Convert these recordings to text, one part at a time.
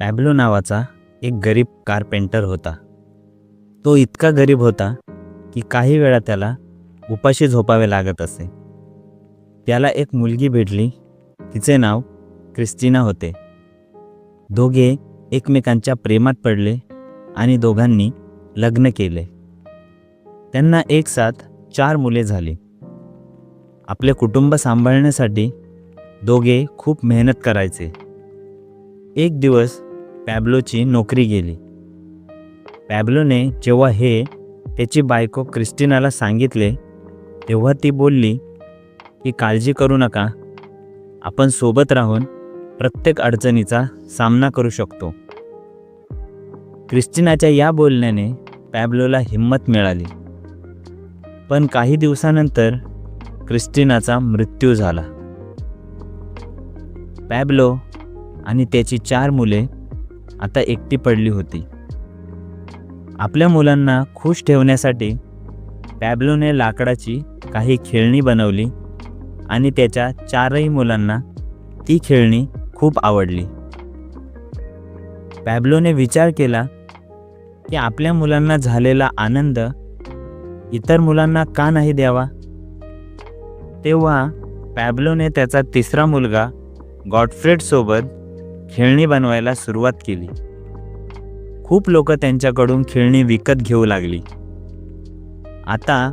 पॅब्लो नावाचा एक गरीब कारपेंटर होता. तो इतका गरीब होता की काही वेळा त्याला उपाशी झोपावे लागत असे. त्याला एक मुलगी भेटली तिचे नाव क्रिस्टिना होते. दोघे एकमेकांच्या प्रेमात पडले आणि दोघांनी लग्न केले. त्यांना एक साथ चार मुले झाली. आपले कुटुंब सांभाळण्यासाठी दोघे खूप मेहनत करायचे. एक दिवस पॅब्लोची नोकरी गेली. पॅब्लोने जेव्हा हे त्याची बायको क्रिस्टिनाला सांगितले तेव्हा ती बोलली की काळजी करू नका. आपण सोबत राहून प्रत्येक अडचणीचा सामना करू शकतो. क्रिस्टिनाच्या या बोलण्याने पॅब्लोला हिंमत मिळाली. पण काही दिवसानंतर क्रिस्टिनाचा मृत्यू झाला. पॅब्लो आणि त्याची चार मुले आता एकटी पडली होती. आपल्या मुलांना खुश ठेवण्यासाठी पॅब्लोने लाकडाची काही खेळणी बनवली आणि त्याच्या चारही मुलांना ती खेळणी खूप आवडली. पॅब्लोने विचार केला की आपल्या मुलांना झालेला आनंद इतर मुलांना का नाही द्यावा? तेव्हा पॅब्लोने त्याचा तिसरा मुलगा गॉडफ्रेडसोबत खेळणी बनवायला सुरुवात केली. खूप लोक त्यांच्याकडून खेळणी विकत घेऊ लागली. आता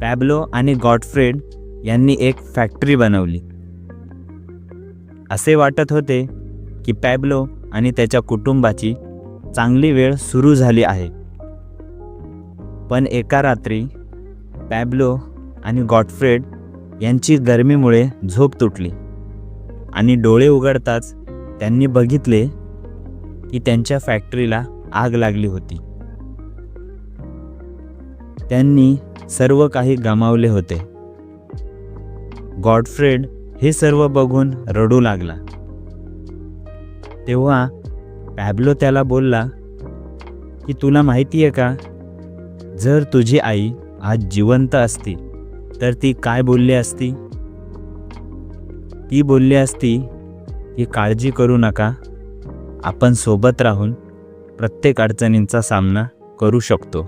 पॅब्लो आणि गॉडफ्रेड यांनी एक फॅक्टरी बनवली. असे वाटत होते की पॅब्लो आणि त्याच्या कुटुंबाची चांगली वेळ सुरू झाली आहे. पण एका रात्री पॅब्लो आणि गॉडफ्रेड यांची गरमीमुळे झोप तुटली आणि डोळे उघडताच त्यांनी बघितले की त्यांच्या फॅक्टरीला आग लागली होती. त्यांनी सर्व काही गमावले होते. गॉडफ्रेड हे सर्व बघून रडू लागला. तेव्हा पॅब्लो त्याला बोलला की तुला माहिती आहे का? जर तुझी आई आज जिवंत असती तर ती काय बोलली असती? ती बोलली असती ही काळजी करू नका. आपण सोबत राहून प्रत्येक अडचणींचा सामना करू शकतो.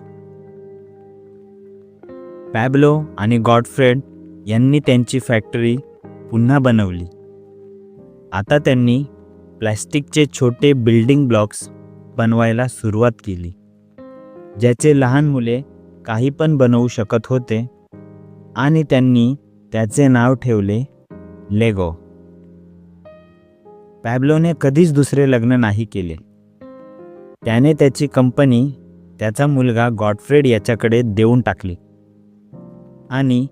पॅब्लो आणि गॉडफ्रेड यांनी त्यांची फॅक्टरी पुन्हा बनवली. आता त्यांनी प्लॅस्टिकचे छोटे बिल्डिंग ब्लॉक्स बनवायला सुरुवात केली ज्याचे लहान मुले काही पण बनवू शकत होते आणि त्यांनी त्याचे नाव ठेवले लेगो. पॅब्लोने कधीच दुसरे लग्न नाही केले. त्याने त्याची कंपनी त्याचा मुलगा गॉडफ्रेड याच्याकडे देऊन टाकली. आणि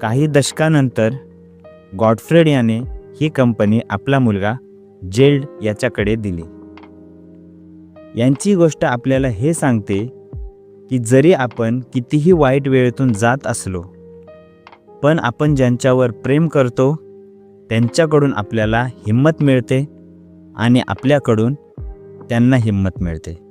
काही दशकानंतर गॉडफ्रेड याने ही कंपनी आपला मुलगा जेल्ड याच्याकडे दिली. यांची गोष्ट आपल्याला हे सांगते की जरी आपण कितीही वाईट वेळेतून जात असलो पण आपण ज्यांच्यावर प्रेम करतो त्यांच्याकडून आपल्याला हिंमत मिळते आणि आपल्याकडून त्यांना हिंमत मिळते.